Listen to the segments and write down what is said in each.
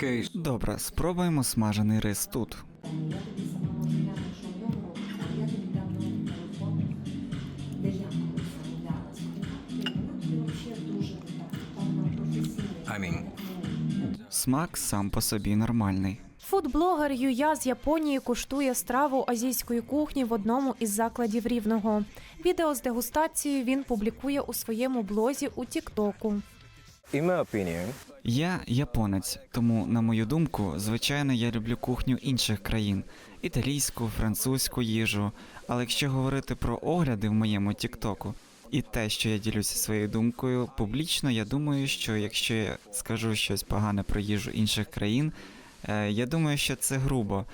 Окей. Добре, спробуємо смажений рис тут. Я тобі замовляла шайову, а я тобі дам номер телефону, де я колись замовляла співати. Вона тобі взагалі дуже так, там професійний. I mean, Смак сам по собі нормальний. Фудблогер Юя з Японії куштує страву азійської кухні в одному із закладів рівного. Відео з дегустацією він публікує у своєму блозі у Тіктоку. In my opinion, Я японець, тому, на мою думку, звичайно, я люблю кухню інших країн: італійську, французьку їжу. Але якщо говорити про огляди в моєму Тіктоку і те, що я ділюся своєю думкою публічно, я думаю, що якщо я скажу щось погане про їжу інших країн, е, я думаю, що це грубо.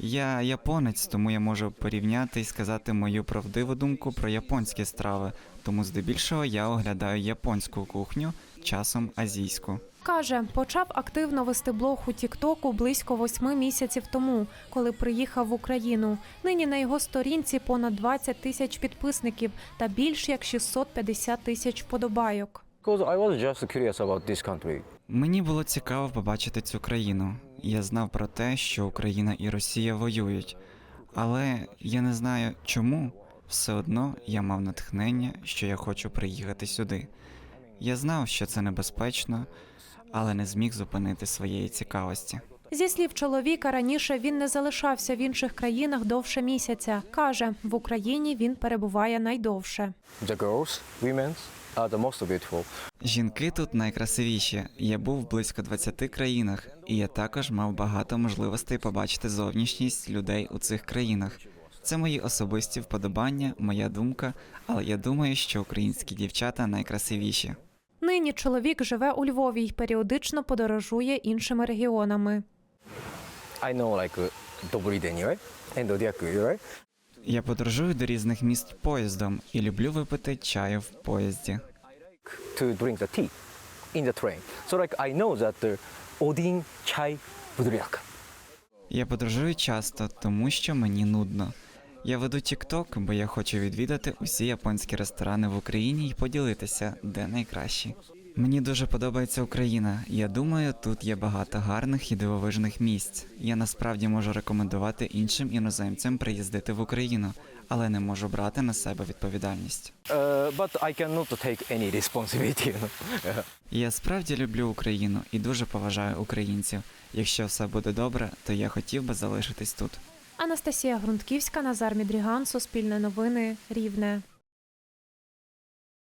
Я японець, тому я можу порівняти і сказати мою правдиву думку про японські страви. Тому здебільшого я оглядаю японську кухню, часом азійську. Каже, почав активно вести блог у Тіктоку близько восьми місяців тому, коли приїхав в Україну. Нині на його сторінці понад 20 тисяч підписників та більш як 650 тисяч вподобайок. Мені було цікаво побачити цю країну. Я знав про те, що Україна і Росія воюють, але я не знаю чому. Все одно я мав натхнення, що я хочу приїхати сюди. Я знав, що це небезпечно, але не зміг зупинити своєї цікавості. Зі слів чоловіка, раніше він не залишався в інших країнах довше місяця. Каже, в Україні він перебуває найдовше. Жінки тут найкрасивіші. Я був в близько 20 країнах, і я також мав багато можливостей побачити зовнішність людей у цих країнах. Це мої особисті вподобання, моя думка, але я думаю, що українські дівчата найкрасивіші. Нині чоловік живе у Львові й періодично подорожує іншими регіонами. I know like uh, добрий день, right? And дякую, right? Я подорожую до різних міст поїздом і люблю випити чаю в поїзді. To drink the tea in the train. So like I know that uh, один чай будуряк. Я подорожую часто, тому що мені нудно. Я веду TikTok, бо я хочу відвідати усі японські ресторани в Україні і поділитися, де найкращі. Мені дуже подобається Україна. Я думаю, тут є багато гарних і дивовижних місць. Я насправді можу рекомендувати іншим іноземцям приїздити в Україну, але не можу брати на себе відповідальність. Uh, but I cannot take any responsibility. Я справді люблю Україну і дуже поважаю українців. Якщо все буде добре, то я хотів би залишитись тут. Анастасія Грунтківська, Назар Мідріган, Суспільне новини, Рівне.